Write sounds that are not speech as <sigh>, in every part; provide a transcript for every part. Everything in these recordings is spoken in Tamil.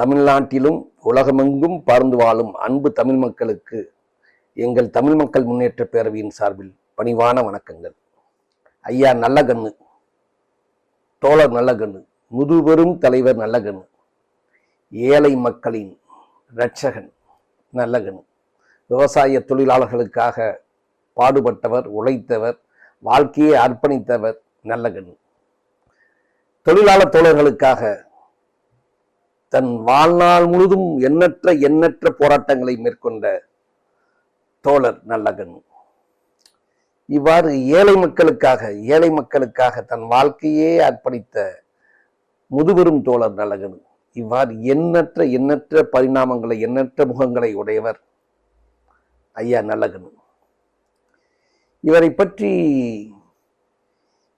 தமிழ்நாட்டிலும் உலகமெங்கும் பறந்து வாழும் அன்பு தமிழ் மக்களுக்கு எங்கள் தமிழ் மக்கள் முன்னேற்ற பேரவையின் சார்பில் பணிவான வணக்கங்கள். ஐயா நல்லகண்ணு தோழர் நல்ல கண்ணு முதுபெரும் தலைவர் நல்லகண்ணு ஏழை மக்களின் இரட்சகன் நல்லகண்ணு விவசாய தொழிலாளர்களுக்காக பாடுபட்டவர் உழைத்தவர் வாழ்க்கையை அர்ப்பணித்தவர் நல்லகண்ணு. தொழிலாளர் தோழர்களுக்காக தன் வாழ்நாள் முழுதும் எண்ணற்ற எண்ணற்ற போராட்டங்களை மேற்கொண்ட தோழர் நல்லகன். இவ்வாறு ஏழை மக்களுக்காக ஏழை மக்களுக்காக தன் வாழ்க்கையே அர்ப்பணித்த முதுபெரும் தோழர் நல்லகன். இவ்வாறு எண்ணற்ற எண்ணற்ற பரிணாமங்களை எண்ணற்ற முகங்களை உடையவர் ஐயா நல்லகன். இவரை பற்றி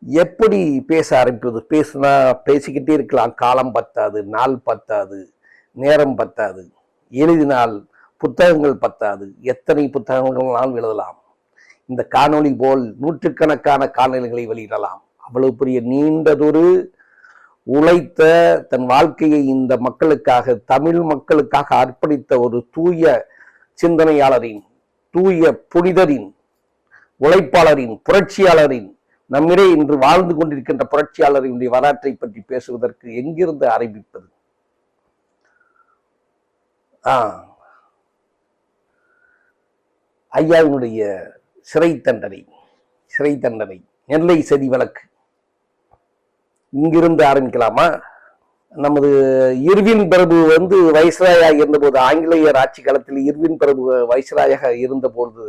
எப்படி பேச ஆரம்பிப்பது? பேசுனா பேசிக்கிட்டே இருக்கலாம். காலம் பத்தாது நாள் பத்தாது நேரம் பத்தாது எழுதினால் புத்தகங்கள் பத்தாது எத்தனை புத்தகங்கள்னாலும் எழுதலாம். இந்த காணொளி போல் நூற்றுக்கணக்கான காணொலிகளை வெளியிடலாம். அவ்வளவு பெரிய நீண்டதொரு உழைத்த தன் வாழ்க்கையை இந்த மக்களுக்காக தமிழ் மக்களுக்காக அர்ப்பணித்த ஒரு தூய சிந்தனையாளரின் தூய புனிதரின் உழைப்பாளரின் புரட்சியாளரின் நம்மிடையே இன்று வாழ்ந்து கொண்டிருக்கின்ற புரட்சியாளரினுடைய வரலாற்றை பற்றி பேசுவதற்கு எங்கிருந்து ஆரம்பிப்பது? ஆ. ஐயாவினுடைய சிறை தண்டனை சிறை தண்டனை நெல்லை செதி வழக்கு. இங்கிருந்து ஆரம்பிக்கலாமா? நமது இர்வின் பிரபு வந்து வைஸ்ராயாக இருந்தபோது ஆங்கிலேயர் ஆட்சி காலத்தில் இர்வின் பிரபு வைஸ்ராயாக இருந்தபோது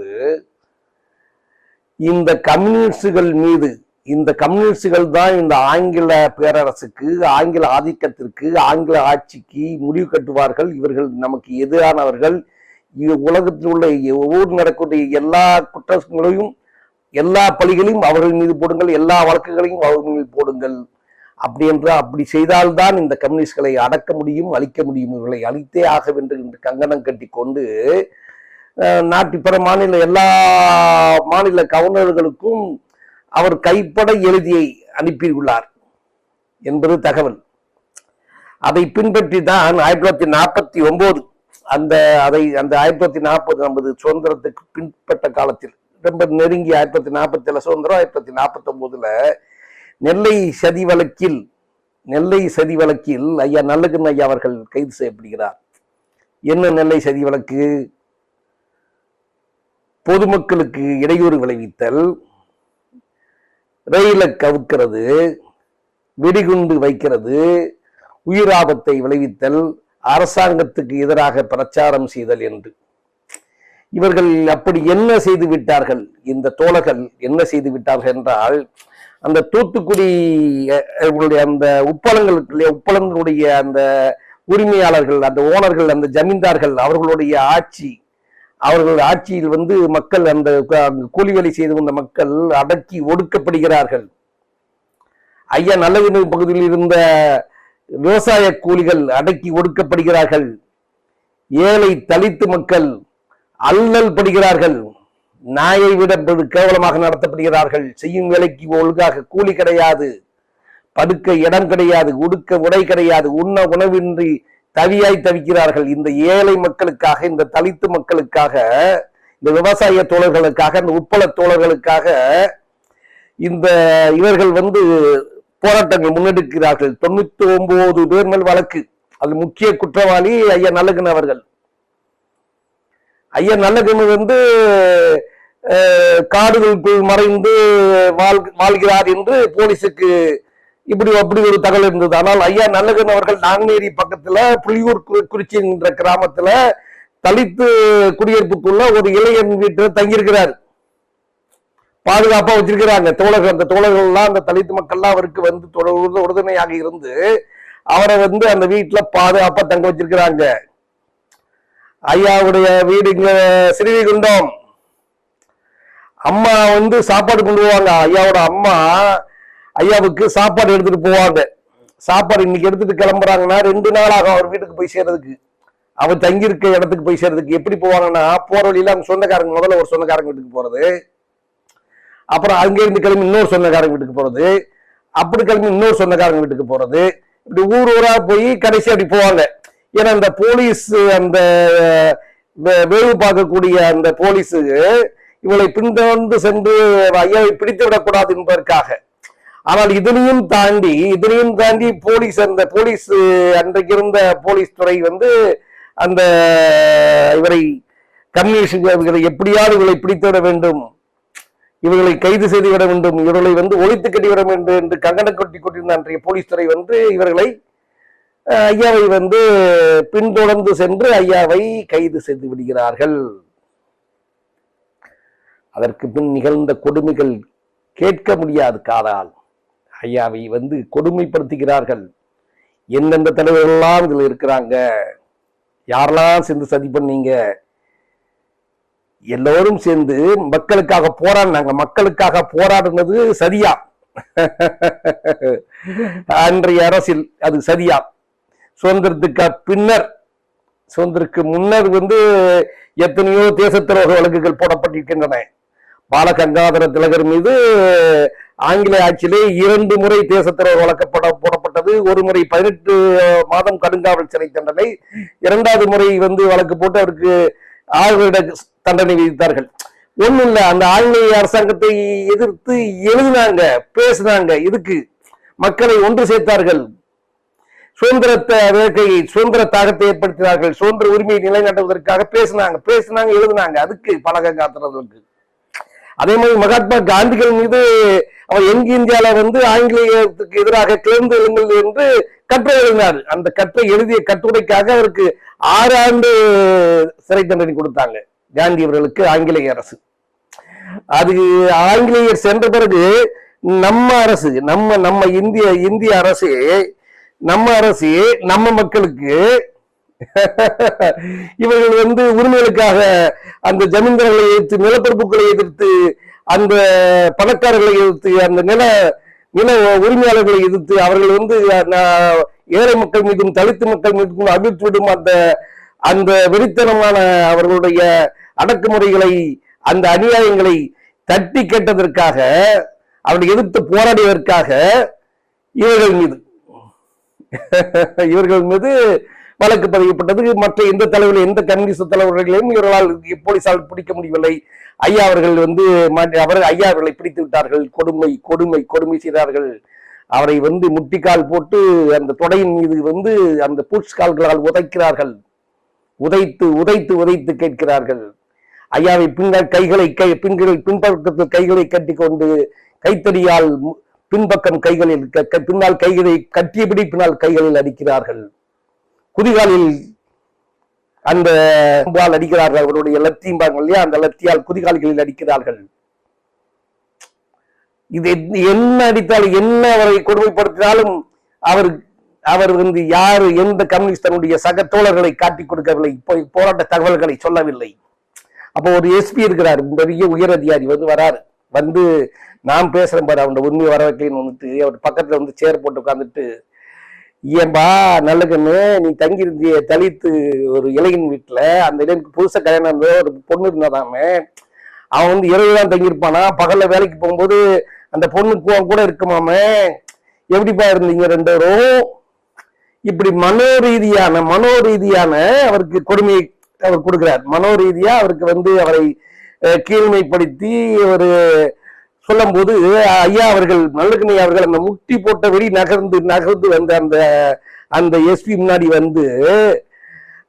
இந்த கம்யூனிஸ்டுகள் மீது இந்த கம்யூனிஸ்டுகள் தான் இந்த ஆங்கில பேரரசுக்கு ஆங்கில ஆதிக்கத்திற்கு ஆங்கில ஆட்சிக்கு முடிவு கட்டுவார்கள். இவர்கள் நமக்கு எதிரானவர்கள். இ- உலகத்தில் உள்ள ஒவ்வொரு நடக்கக்கூடிய எல்லா குற்றங்களையும் எல்லா பழிகளையும் அவர்கள் மீது போடுங்கள். எல்லா வழக்குகளையும் அவர்கள் மீது போடுங்கள். அப்படி என்று அப்படி செய்தால்தான் இந்த கம்யூனிஸ்ட்களை அடக்க முடியும் அழிக்க முடியும். இவர்களை அழித்தே ஆக வேண்டும் என்று கங்கணம் கட்டி கொண்டு நாட்டு பிற மாநில எல்லா மாநில கவர்னர்களுக்கும் அவர் கைப்பட எழுதியை அனுப்பியுள்ளார் என்பது தகவல். அதை பின்பற்றி தான் ஆயிரத்தி தொள்ளாயிரத்தி நாற்பத்தி ஒன்பது அந்த அதை அந்த ஆயிரத்தி தொள்ளாயிரத்தி நாற்பது நமது சுதந்திரத்துக்கு பின்பற்ற காலத்தில் ரொம்ப நெருங்கி ஆயிரத்தி தொள்ளாயிரத்தி நாற்பத்தி ஏழு சுதந்திரம் ஆயிரத்தி தொள்ளாயிரத்தி நாற்பத்தி ஒன்பதுல நெல்லை சதி வழக்கில் நெல்லை சதி வழக்கில் ஐயா நல்லகன் ஐயா அவர்கள் கைது செய்யப்படுகிறார். என்ன நெல்லை சதி வழக்கு? பொதுமக்களுக்கு இடையூறு விளைவித்தல் ரயிலை கவுக்கிறது வெடிகுண்டு வைக்கிறது உயிராபத்தை விளைவித்தல் அரசாங்கத்துக்கு எதிராக பிரச்சாரம் செய்தல் என்று. இவர்கள் அப்படி என்ன செய்து விட்டார்கள்? இந்த தோழர்கள் என்ன செய்து விட்டார்கள் என்றால் அந்த தூத்துக்குடி அஹ், அவர்களுடைய அந்த உப்பளங்கள் உப்பளங்களுடைய அந்த உரிமையாளர்கள் அந்த ஓனர்கள் அந்த ஜமீன்தார்கள் அவர்களுடைய ஆட்சி அவர்கள் ஆட்சியில் வந்து மக்கள் அந்த அங்கு கூலி வேலை செய்து வந்த மக்கள் அடக்கி ஒடுக்கப்படுகிறார்கள். ஐயா நல்லவினு பகுதியில் இருந்த விவசாய கூலிகள் அடக்கி ஒடுக்கப்படுகிறார்கள். ஏழை தலித்து மக்கள் அல்லல் படுகிறார்கள். நாயை விட கேவலமாக நடத்தப்படுகிறார்கள். செய்யும் வேலைக்கு ஒழுங்காக கூலி கிடையாது. படுக்க இடம் கிடையாது. உடுக்க உடை கிடையாது. உண்ண உணவின்றி தவியாய் தவிக்கிறார்கள். இந்த ஏழை மக்களுக்காக இந்த தலித்து மக்களுக்காக இந்த விவசாய தோழர்களுக்காக இந்த உப்பள தோழர்களுக்காக இந்த இவர்கள் வந்து போராட்டங்கள் முன்னெடுக்கிறார்கள். தொண்ணூத்தி ஒன்பது பேர் மேல் வழக்கு. அது முக்கிய குற்றவாளி ஐயா நல்லகன் அவர்கள். ஐயா நல்லகன் வந்து காடுகளுக்குள் மறைந்து வாழ் வாழ்கிறார் என்று போலீஸுக்கு இப்படி அப்படி ஒரு தகவல் இருந்தது. ஆனால் ஐயா நல்லகன் அவர்கள் நாங்குநேரி பக்கத்துல புலியூர் குறிச்சி என்ற கிராமத்துல தலித்து குடியிருப்புக்குள்ள ஒரு இளைஞன் வீட்டுல தங்கியிருக்கிறார். பாதுகாப்பா வச்சிருக்கிறாங்க. தோழர்கள் அந்த தோழர்கள் எல்லாம் அந்த தலித்து மக்கள்லாம் அவருக்கு வந்து தொட- உறுதுணையாக இருந்து அவரை வந்து அந்த வீட்டுல பாதுகாப்பா தங்க வச்சிருக்கிறாங்க. ஐயாவுடைய வீடு இங்க ஸ்ரீவைகுண்டம் அம்மா வந்து சாப்பாடு கொண்டு போவாங்க. ஐயாவோட அம்மா ஐயாவுக்கு சாப்பாடு எடுத்துட்டு போவாங்க. சாப்பாடு இன்னைக்கு எடுத்துட்டு கிளம்புறாங்கன்னா ரெண்டு நாள் ஆகும் அவர் வீட்டுக்கு போய் சேர்றதுக்கு. அவர் தங்கியிருக்க இடத்துக்கு போய் சேர்றதுக்கு எப்படி போவாங்கன்னா போற வழியில அவங்க சொந்தக்காரங்க முதல்ல ஒரு சொந்தக்காரங்க வீட்டுக்கு போறது. அப்புறம் அங்கிருந்து கிளம்பி இன்னொரு சொந்தக்காரங்க வீட்டுக்கு போறது. அப்படி கிளம்பி இன்னொரு சொந்தக்காரங்க வீட்டுக்கு போறது. இப்படி ஊர் ஊரா போய் கடைசி அப்படி போவாங்க. ஏன்னா அந்த போலீஸ் அந்த வே- வேவு பார்க்கக்கூடிய அந்த போலீஸு இவளை பின்தொடர்ந்து சென்று ஐயாவை பிடித்து விடக்கூடாது என்பதற்காக. ஆனால் இதனையும் தாண்டி இதனையும் தாண்டி போலீஸ் அந்த போலீஸ் அன்றைக்கு இருந்த போலீஸ் துறை வந்து அந்த இவரை கம்யூனிஸ்ட் இவர்களை எப்படியாவது இவர்களை பிடித்துவிட வேண்டும். இவர்களை கைது செய்து விட வேண்டும். இவர்களை வந்து ஒழித்து கட்டிவிட வேண்டும் என்று கங்கணம் கொட்டி கொண்டிருந்த அன்றைய போலீஸ் துறை வந்து இவர்களை ஐயாவை வந்து பின்தொடர்ந்து சென்று ஐயாவை கைது செய்து விடுகிறார்கள். அதற்கு பின் நிகழ்ந்த கொடுமைகள் கேட்க முடியாது காதால். ஐயாவை வந்து கொடுமைப்படுத்துகிறார்கள். எந்தெந்த தலைவர்கள் எல்லாம் இதுல இருக்கிறாங்க? யாரெல்லாம் சேர்ந்து சதி பண்ணீங்க? எல்லோரும் சேர்ந்து மக்களுக்காக போராடினாங்க. மக்களுக்காக போராடுனது சரியா அன்றைய அரசில் அது சரியா சுதந்திரத்துக்கு பின்னர் சுதந்திரக்கு முன்னர் வந்து எத்தனையோ தேசத்திரோக வழக்குகள் போடப்பட்டிருக்கின்றன. பாலகங்காதர திலகர் மீது ஆங்கில ஆட்சியிலே இரண்டு முறை தேச வழக்கப்பட வழக்கு போடப்பட்டது. ஒரு முறை பதினெட்டு மாதம் கடுங்காவல் சிறை தண்டனை. இரண்டாவது முறை வந்து வழக்கு போட்டு அவருக்கு ஆறு வருட தண்டனை விதித்தார்கள். ஒண்ணும் இல்லை அந்த ஆங்கிலேய அரசாங்கத்தை எதிர்த்து எழுதினாங்க பேசினாங்க. இதுக்கு மக்களை ஒன்று சேர்த்தார்கள். சுதந்திரத்தை வேட்கையை சுதந்திர தாகத்தை ஏற்படுத்தினார்கள். சுதந்திர உரிமையை நிலைநாட்டுவதற்காக பேசினாங்க பேசினாங்க எழுதினாங்க. அதுக்கு பழக காத்துறதுக்கு அதே மாதிரி மகாத்மா காந்திகள் மீது அவர் எங்க இந்தியால வந்து ஆங்கிலேயத்துக்கு எதிராக கிளர்ந்து எழுங்கள் என்று கட்டுரை எழுதினார். அந்த கட்டுரை எழுதிய கட்டுரைக்காக அவருக்கு ஆறு ஆண்டு சிறை தண்டனை கொடுத்தாங்க காந்தி அவர்களுக்கு ஆங்கிலேய அரசு. அது ஆங்கிலேயர் சென்ற பிறகு நம்ம அரசு நம்ம நம்ம இந்திய இந்திய அரசு நம்ம அரசு நம்ம மக்களுக்கு இவர்கள் வந்து உரிமைகளுக்காக அந்த ஜமீன்தார்களை எதிர்த்து நிலப்பரப்புகளை எதிர்த்து அந்த பணக்காரர்களை எதிர்த்து அந்த நில நில உரிமையாளர்களை எதிர்த்து அவர்கள் வந்து ஏழை மக்கள் மீதும் தலித்து மக்கள் மீதும் அவிழ்த்துவிடும் அந்த அந்த வெறித்தனமான அவர்களுடைய அடக்குமுறைகளை அந்த அநியாயங்களை தட்டி கேட்டதற்காக அவரை எதிர்த்து போராடியதற்காக இவர்கள் மீது இவர்கள் மீது வழக்கு பதியப்பட்டது. மற்ற எந்த தலைவர்கள் எந்த கம்யூனிஸ்ட் தலைவர்களையும் இவர்களால் போலீசால் பிடிக்க முடியவில்லை. ஐயா அவர்கள் வந்து அவர்கள் அவர் ஐயா அவர்களை பிடித்து விட்டார்கள். கொடுமை கொடுமை கொடுமை செய்தார்கள். அவரை வந்து முட்டிக்கால் போட்டு அந்த தொடையின் மீது வந்து அந்த பூட்ஸ் கால்களால் உதைக்கிறார்கள். உதைத்து உதைத்து உதைத்து கேட்கிறார்கள். ஐயாவை பின்னால் கைகளை கை பின்கள் பின்பக்கத்தில் கைகளை கட்டி கொண்டு கைத்தடியால் பின்பக்கம் கைகளில் க- பின்னால் கைகளை கட்டியபடி பின்னால் கைகளில் அடிக்கிறார்கள். குதிகாலில் அந்த அம்பால் அடிக்கிறார்கள் அவருடைய லத்திம்பாங்க இல்லையா? அந்த லத்தியால் குதிகால்களில் அடிக்கிறார்கள். இது என்ன- அடித்தாலும் என்ன அவரை கொடுமைப்படுத்தினாலும் அவர் அவர் வந்து யாரு எந்த கம்யூனிஸ்ட் தன்னுடைய சக தோழர்களை காட்டிக் கொடுக்கவில்லை போராட்ட தகவல்களை சொல்லவில்லை. அப்போ ஒரு எஸ்பி இருக்கிறார் பெரிய உயர் அதிகாரி வந்து வராரு. வந்து நான் பேசுறேன் பாரு அவனோட உண்மை வர வைக்கலன்னு வந்துட்டு அவர் பக்கத்துல வந்து சேர் போட்டு உட்காந்துட்டு ஏன்பா நல்ல கண்ணு நீ தங்கியிருந்திய தலித்து ஒரு இளைஞன் வீட்டில் அந்த இளைஞனுக்கு புதுசாக கல்யாணம் இருந்த ஒரு பொண்ணு இருந்தாதாமே அவன் வந்து இரவு தான் தங்கியிருப்பானா? பகலில் வேலைக்கு போகும்போது அந்த பொண்ணுக்கு கூட இருக்குமாமே? எப்படிப்பா இருந்தீங்க ரெண்டு பேரும் இப்படி மனோரீதியான மனோரீதியான அவருக்கு கொடுமை அவர் கொடுக்கிறார். மனோரீதியாக அவருக்கு வந்து அவரை கீழ்மைப்படுத்தி ஒரு சொல்லும்போது ஐயா அவர்கள் நல்லகண்ணி அவர்கள் அந்த முட்டி போட்டபடி நகர்ந்து நகர்ந்து வந்த அந்த அந்த எஸ்பி முன்னாடி வந்து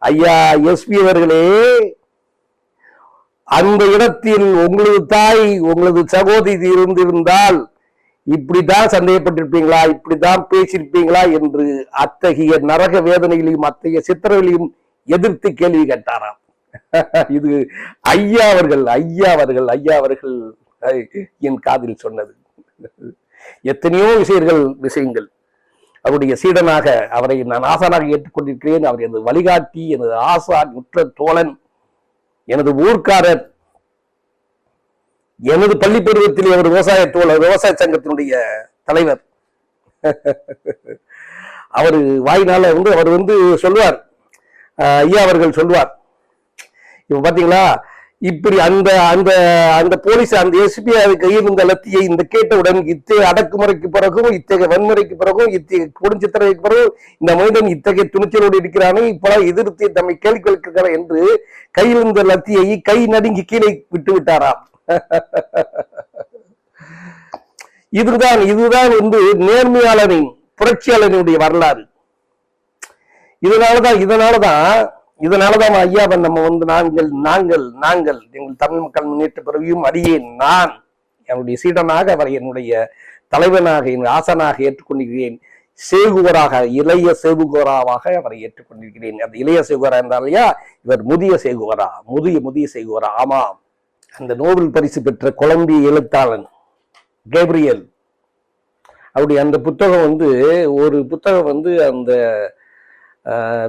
ஐயா எஸ்பி அவர்களே அந்த இடத்தில் உங்களது தாய் உங்களது சகோதரி இருந்திருந்தால் இப்படிதான் சந்தேகப்பட்டிருப்பீங்களா இப்படிதான் பேசியிருப்பீங்களா என்று அத்தகைய நரக வேதனைகளையும் அத்தகைய சித்திரங்களையும் எதிர்த்து கேள்வி கேட்டாராம். <laughs> இது ஐயா அவர்கள் ஐயா அவர்கள் ஐயா அவர்கள் என் காதில் சொன்னது. எத்தனையோ விஷயங்கள் விஷயங்கள். அவருடைய சீடனாக அவரை நான் ஆசானாக ஏற்றுக்கொண்டிருக்கிறேன். அவர் எனது வழிகாட்டி எனது ஆசான் உற்ற தோழன் எனது ஊர்க்காரர் எனது பள்ளி பருவத்தில் அவர் விவசாய தோழர் விவசாய சங்கத்தினுடைய தலைவர். அவர் வாயினால வந்து அவர் வந்து சொல்லுவார். அஹ் ஐயா அவர்கள் சொல்லுவார். இப்ப பாத்தீங்களா இப்படி அந்த அந்த அந்த போலீஸ் அந்த எஸ்பி அது கையில் இந்த லத்தியை இந்த கேட்டவுடன் இத்தகைய அடக்குமுறைக்கு பிறகும் இத்தகைய வன்முறைக்கு பிறகும் இத்தகைய கொடுஞ்சித்திரைக்கு பிறகும் இந்த மனிதன் இத்தகைய துணிச்சலோடு இருக்கிறானே இப்பெல்லாம் எதிர்த்து தம்மை கேள்வி கேட்கிறார் என்று கையில் இருந்த லத்தியை கை நடுங்கி கீழே விட்டு விட்டாராம். <laughs> இதுதான் இதுதான் வந்து நேர்மையாளரின் புரட்சியாளரினுடைய வரலாறு. இதனாலதான் இதனாலதான் இதனாலதான் ஐயாவை நம்ம வந்து நாங்கள் நாங்கள் நாங்கள் எங்கள் தமிழ் மக்கள் முன்னேற்ற பிறவியும் அடியேன் நான். என்னுடைய சீடனாக அவரை என்னுடைய தலைவனாக என் ஆசனாக ஏற்றுக்கொண்டிருக்கிறேன். சேகுவராக இளைய சேகுவராவாக அவரை ஏற்றுக்கொண்டிருக்கிறேன். அந்த இளைய சேகுவரா என்றால் இல்லையா இவர் முதிய சேகுவரா முதிய முதிய சேகுவரா ஆமாம். அந்த நோபல் பரிசு பெற்ற கொலம்பிய எழுத்தாளன் கேப்ரியல். அப்படி அந்த புத்தகம் வந்து ஒரு புத்தகம் வந்து அந்த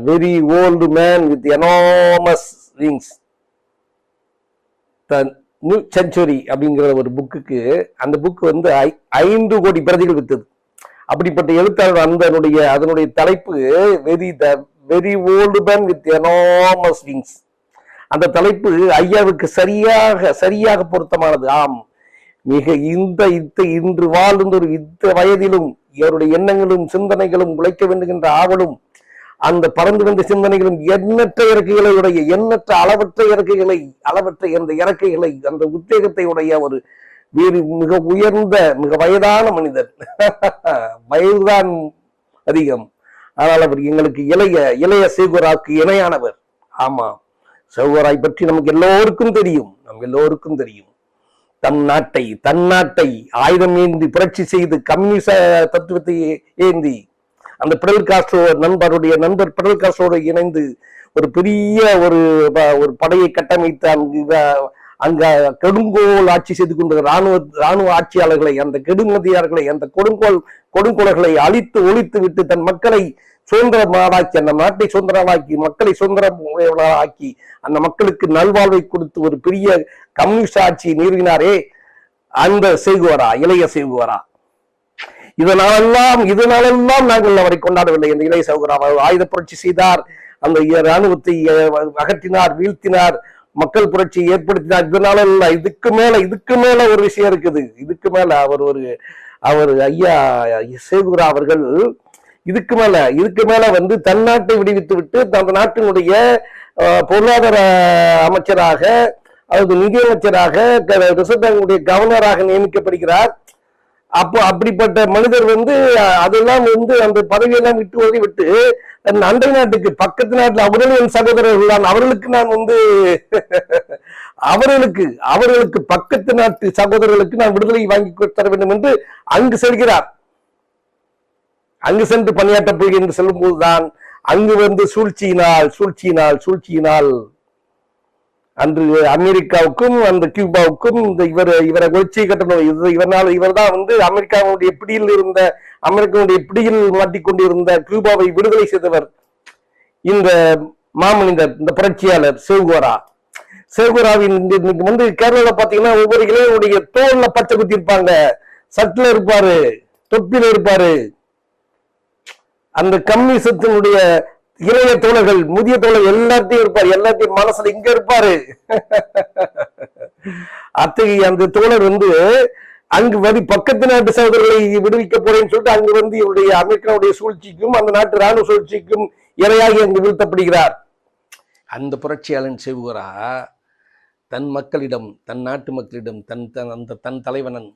very old man with enormous wings the new century அப்படிங்கிற ஒரு புக்குக்கு அந்த புக் வந்து ஐ- ஐந்து கோடி பிரதிகள் வித்தது. அப்படிப்பட்ட எழுத்தாளர் அந்த அதனுடைய தலைப்பு very the very old man with enormous wings அந்த தலைப்பு ஐயாவுக்கு சரியாக சரியாக பொருத்தமானது. ஆம். மிக இந்த இத்த இன்று வாழ்ந்த ஒரு இத்த வயதிலும் இவருடைய எண்ணங்களும் சிந்தனைகளும் உழைக்க வேண்டுகின்ற ஆவலும் அந்த பறந்து வந்த சிந்தனைகளும் எண்ணற்ற இறக்கைகளை உடைய எண்ணற்ற அளவற்ற இறக்கைகளை அளவற்ற அந்த இறக்கைகளை அந்த உத்வேகத்தை உடைய ஒரு வேறு மிக உயர்ந்த மிக வயதான மனிதர். <laughs> வயதுதான் அதிகம். ஆனால் அவர் எங்களுக்கு இளைய இளைய சேகுராக்கு இணையானவர். ஆமா. சேகுராய் பற்றி நமக்கு எல்லோருக்கும் தெரியும். நம் எல்லோருக்கும் தெரியும். தம் நாட்டை தன் நாட்டை ஆயுதம் ஏந்தி புரட்சி செய்து கம்யூனிச தத்துவத்தை ஏந்தி அந்த பிடல் காஸ்ட்ரோ நண்பருடைய நண்பர் பிடல் காஸ்ட்ரோடு இணைந்து ஒரு பெரிய ஒரு ப- ஒரு படையை கட்டமைத்து அங்கு அங்க கெடுங்கோல் ஆட்சி செய்து கொண்ட ராணுவ ராணுவ ஆட்சியாளர்களை அந்த கெடுமதியார்களை அந்த கொடுங்கோல் கொடுங்கோலர்களை அழித்து ஒழித்து விட்டு தன் மக்களை சுதந்திர நாடாக்கி அந்த நாட்டை சுதந்திரமாக்கி மக்களை சுதந்திர ஆக்கி அந்த மக்களுக்கு நல்வாழ்வை கொடுத்து ஒரு பெரிய கம்யூனிஸ்ட் ஆட்சியை நிறுவினாரே அந்த செய்குவரா இளைய செய்குவரா இதனாலெல்லாம் இதனாலெல்லாம் நாங்கள் அவரை கொண்டாடவில்லை இந்த இளைய சகோதரா அவர் ஆயுத புரட்சி செய்தார். அந்த இராணுவத்தை அகற்றினார் வீழ்த்தினார் மக்கள் புரட்சியை ஏற்படுத்தினார். இதனால இல்ல இதுக்கு மேல இதுக்கு மேல ஒரு விஷயம் இருக்குது. இதுக்கு மேல அவர் ஒரு அவர் ஐயா சேகுரா அவர்கள் இதுக்கு மேல இதுக்கு மேல வந்து தன் நாட்டை விடுவித்து விட்டு அந்த நாட்டினுடைய பொருளாதார அமைச்சராக அதாவது நிதியமைச்சராக ரிசர்வ் பேங்குடைய கவர்னராக நியமிக்கப்படுகிறார். அப்போ அப்படிப்பட்ட மனிதர் வந்து அதெல்லாம் வந்து அந்த பதவியெல்லாம் விட்டு ஓடி விட்டு அந்த அண்டை நாட்டுக்கு பக்கத்து நாட்டுல அவர்களும் என் சகோதரர்கள் தான் அவர்களுக்கு நான் வந்து அவர்களுக்கு அவர்களுக்கு பக்கத்து நாட்டு சகோதரர்களுக்கு நான் விடுதலை வாங்கி தர வேண்டும் என்று அங்கு செல்கிறார். அங்கு சென்று பணியாற்றப் போகிறேன் என்று சொல்லும் போதுதான் அங்கு வந்து சூழ்ச்சியினால் சூழ்ச்சியினால் சூழ்ச்சியினால் அன்று அமெரிக்காவுக்கும் அந்த கியூபாவுக்கும் இந்த இவர் இவரை கொச்சை கட்டணும். இது இவர் இவர்தான் வந்து அமெரிக்காவுடைய பிடியில் இருந்த அமெரிக்காவுடைய பிடியில் மாட்டிக்கொண்டிருந்த கியூபாவை விடுதலை செய்தவர் இந்த மாமனிதர் இந்த புரட்சியாளர் சேவ்கோரா சேவ்கோராவின் இன்னைக்கு வந்து கேரளால பாத்தீங்கன்னா ஒவ்வொரு இளைஞருடைய தோல்ல பச்சை குத்தி இருப்பாங்க. சட்டில இருப்பாரு தொப்பில இருப்பாரு. அந்த கம்யூனிசத்தினுடைய இளைய தோழர்கள் முதிய தோழர் எல்லாத்தையும் இருப்பார். எல்லாத்தையும் மனசுல இங்க இருப்பாரு. அத்தகைய அந்த தோழர் வந்து அங்கு வந்து பக்கத்து நாட்டு சகோதரர்களை விடுவிக்க போறேன்னு சொல்லிட்டு அங்கு வந்து இவருடைய அமெரிக்காவுடைய சூழ்ச்சிக்கும் அந்த நாட்டு ராணுவ சூழ்ச்சிக்கும் இரையாகி அங்கு வீழ்த்தப்படுகிறார். அந்த புரட்சியாளன் செவுகரா தன் மக்களிடம் தன் நாட்டு மக்களிடம் தன் தன் அந்த தன் தலைவனன்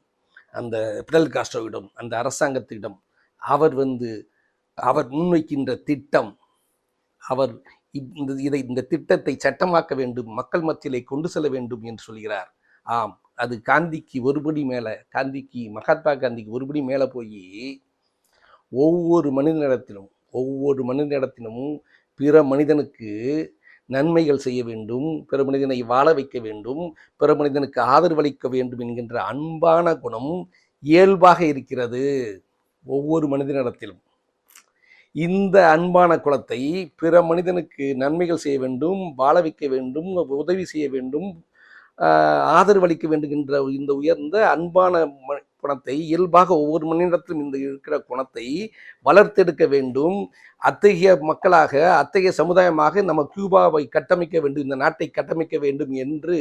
அந்த பிடல் காஸ்ட்ரோவிடம் அந்த அரசாங்கத்திடம் அவர் வந்து அவர் முன்வைக்கின்ற திட்டம் அவர் இப்- இந்த இதை இந்த திட்டத்தை சட்டமாக்க வேண்டும் மக்கள் மத்தியிலே கொண்டு செல்ல வேண்டும் என்று சொல்கிறார். ஆம் அது காந்திக்கு ஒருபடி மேலே காந்திக்கு மகாத்மா காந்திக்கு ஒருபடி மேலே போய் ஒவ்வொரு மனிதனிடத்திலும் ஒவ்வொரு மனிதனிடத்திலும் பிற மனிதனுக்கு நன்மைகள் செய்ய வேண்டும் பிற மனிதனை வாழ வைக்க வேண்டும் பிற மனிதனுக்கு ஆதரவளிக்க வேண்டும் என்கின்ற அன்பான குணம் இயல்பாக இருக்கிறது ஒவ்வொரு மனிதனிடத்திலும். இந்த அன்பான குலத்தை பிற மனிதனுக்கு நன்மைகள் செய்ய வேண்டும் வாழ வைக்க வேண்டும் உதவி செய்ய வேண்டும் ஆதரவளிக்க வேண்டும் என்ற இந்த உயர்ந்த அன்பான ம- குணத்தை இயல்பாக ஒவ்வொரு மனிதத்திலும் இந்த இருக்கிற குணத்தை வளர்த்தெடுக்க வேண்டும். அத்தகைய மக்களாக அத்தகைய சமுதாயமாக நம்ம கியூபாவை கட்டமைக்க வேண்டும் இந்த நாட்டை கட்டமைக்க வேண்டும் என்று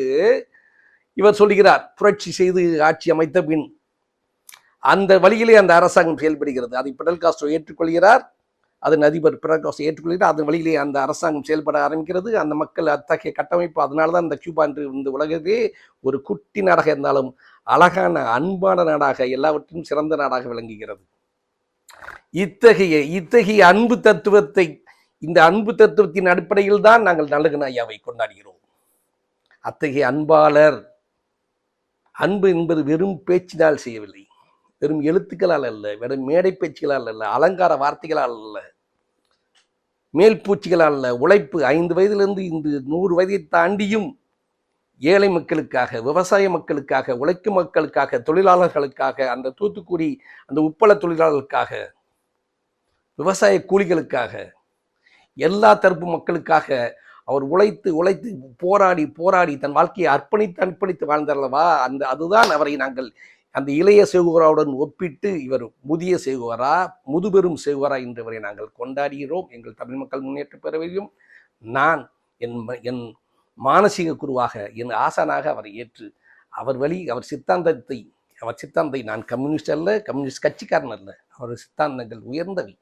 இவர் சொல்கிறார். புரட்சி செய்து ஆட்சி அமைத்த பின் அந்த வழியிலே அந்த அரசாங்கம் செயல்படுகிறது. அதை பிடல் காஸ்ட்ரோ ஏற்றுக்கொள்கிறார். அதன் அதிபர் பிடல் ஏற்றுக்கொள்கிறார். அதன் வழியிலே அந்த அரசாங்கம் செயல்பட ஆரம்பிக்கிறது. அந்த மக்கள் அத்தகைய கட்டமைப்பு அதனால தான் இந்த கியூபா என்று இந்த உலகத்திலே ஒரு குட்டி நாடாக இருந்தாலும் அழகான அன்பான நாடாக எல்லாவற்றிலும் சிறந்த நாடாக விளங்குகிறது. இத்தகைய இத்தகைய அன்பு தத்துவத்தை இந்த அன்பு தத்துவத்தின் அடிப்படையில் தான் நாங்கள் நல்லகன் ஐயாவை கொண்டாடுகிறோம். அத்தகைய அன்பாளர் அன்பு என்பது வெறும் பேச்சினால் செய்யவில்லை. வெறும் எழுத்துக்களால் அல்ல வெறும் மேடை பேச்சுகளால் அல்ல அலங்கார வார்த்தைகளால் அல்ல மேல் பூச்சிகளால் அல்ல உழைப்பு ஐந்து வயதிலிருந்து இந்த நூறு வயதை தாண்டியும் ஏழை மக்களுக்காக விவசாய மக்களுக்காக உழைக்கும் மக்களுக்காக தொழிலாளர்களுக்காக அந்த தூத்துக்குடி அந்த உப்பள தொழிலாளர்களுக்காக விவசாய கூலிகளுக்காக எல்லா தரப்பு மக்களுக்காக அவர் உழைத்து உழைத்து போராடி போராடி தன் வாழ்க்கையை அர்ப்பணித்து அர்ப்பணித்து வாழ்ந்தாரல்லவா அந்த அதுதான் அவரை நாங்கள் அந்த இளைய சேகுவராவுடன் ஒப்பிட்டு இவர் முதிய சேகுவரா முதுபெரும் சேகுவரா என்றவரை நாங்கள் கொண்டாடுகிறோம். எங்கள் தமிழ் மக்கள் முன்னேற்ற பேரவையும் நான் என் ம- என் மானசீக குருவாக என் ஆசானாக அவரை ஏற்று அவர் வழி அவர் சித்தாந்தத்தை அவர் சித்தாந்தை நான் கம்யூனிஸ்ட் அல்ல கம்யூனிஸ்ட் கட்சிக்காரன் அல்ல. அவரது சித்தாந்தங்கள் உயர்ந்தவை.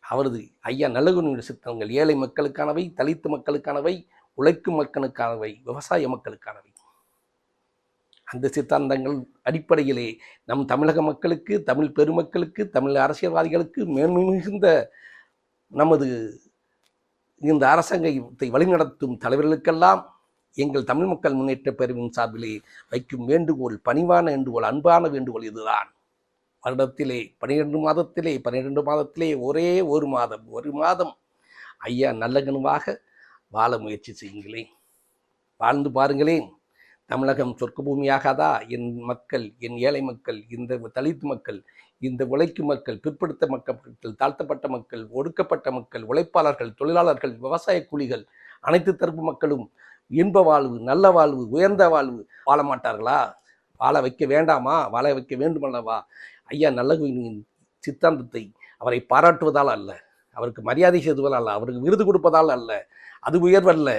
அவரது ஐயா நல்லகுனியுடைய சித்தங்கள் ஏழை மக்களுக்கானவை தலித்து மக்களுக்கானவை உழைக்கும் மக்களுக்கானவை விவசாய மக்களுக்கானவை. அந்த சித்தாந்தங்கள் அடிப்படையிலே நம் தமிழக மக்களுக்கு தமிழ் பெருமக்களுக்கு தமிழ் அரசியல்வாதிகளுக்கு மிகுந்த நமது இந்த அரசாங்கத்தை வழிநடத்தும் தலைவர்களுக்கெல்லாம் எங்கள் தமிழ் மக்கள் முன்னேற்ற பேரவின் சார்பிலே வைக்கும் வேண்டுகோள் பணிவான வேண்டுகோள் அன்பான வேண்டுகோள் இதுதான். வருடத்திலே பன்னிரெண்டு மாதத்திலே பன்னிரெண்டு மாதத்திலே ஒரே ஒரு மாதம் ஒரு மாதம். ஐயா நல்லகனுவாக வாழ முயற்சி செய்யுங்களேன். வாழ்ந்து பாருங்களேன். தமிழகம் சொர்க்க பூமியாகாதா என் மக்கள் என் ஏழை மக்கள் இந்த தலித் மக்கள் இந்த உழைக்கும் மக்கள் பிற்படுத்த மக்கள் தாழ்த்தப்பட்ட மக்கள் ஒடுக்கப்பட்ட மக்கள் உழைப்பாளர்கள் தொழிலாளர்கள் விவசாய கூலிகள் அனைத்து தரப்பு மக்களும் இன்ப வாழ்வு நல்ல வாழ்வு உயர்ந்த வாழ்வு வாழ மாட்டார்களா? வாழ வைக்க வேண்டாமா? வாழ வைக்க வேண்டுமல்லவா ஐயா நல்லகுவின் சித்தாந்தத்தை அவரை பாராட்டுவதால் அல்ல. அவருக்கு மரியாதை செய்வதால் அல்ல. அவருக்கு விருது கொடுப்பதால் அல்ல. அது உயர்வல்ல.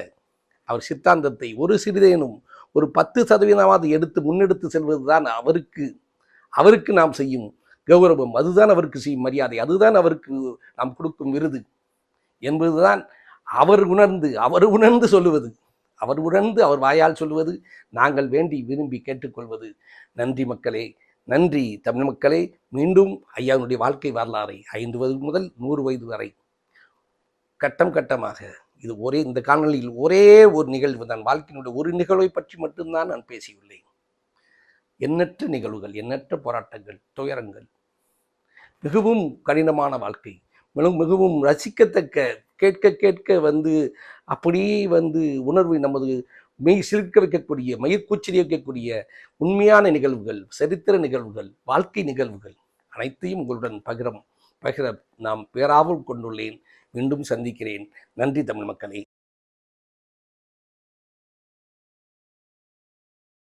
அவர் சித்தாந்தத்தை ஒரு சிறிதேனும் ஒரு பத்து சதவீதமாவது எடுத்து முன்னெடுத்து செல்வதுதான் அவருக்கு அவருக்கு நாம் செய்யும் கௌரவம். அதுதான் அவருக்கு செய்யும் மரியாதை. அதுதான் அவருக்கு நாம் கொடுக்கும் விருது என்பதுதான் அவர் உணர்ந்து அவர் உணர்ந்து சொல்லுவது. அவர் உணர்ந்து அவர் வாயால் சொல்லுவது. நாங்கள் வேண்டி விரும்பி கேட்டுக்கொள்வது. நன்றி மக்களே. நன்றி தமிழ் மக்களே. மீண்டும் ஐயாவுடைய வாழ்க்கை வரலாறை ஐந்து வயது முதல் நூறு வயது வரை கட்டம் கட்டமாக இது ஒரே இந்த காணொலியில் ஒரே ஒரு நிகழ்வு தான். வாழ்க்கையினுடைய ஒரு நிகழ்வை பற்றி மட்டும்தான் நான் பேசியுள்ளேன். எண்ணற்ற நிகழ்வுகள் எண்ணற்ற போராட்டங்கள் துயரங்கள் மிகவும் கடினமான வாழ்க்கை மேலும் மிகவும் ரசிக்கத்தக்க கேட்க கேட்க வந்து அப்படியே வந்து உணர்வு நமது மெய் சிரிக்க வைக்கக்கூடிய மயிர்கூச்சலி வைக்கக்கூடிய உண்மையான நிகழ்வுகள் சரித்திர நிகழ்வுகள் வாழ்க்கை நிகழ்வுகள் அனைத்தையும் உங்களுடன் பகிரம் பகிர நாம் பேராவல் கொண்டுள்ளேன். மீண்டும் சந்திக்கிறேன். நன்றி தமிழ் மக்களே.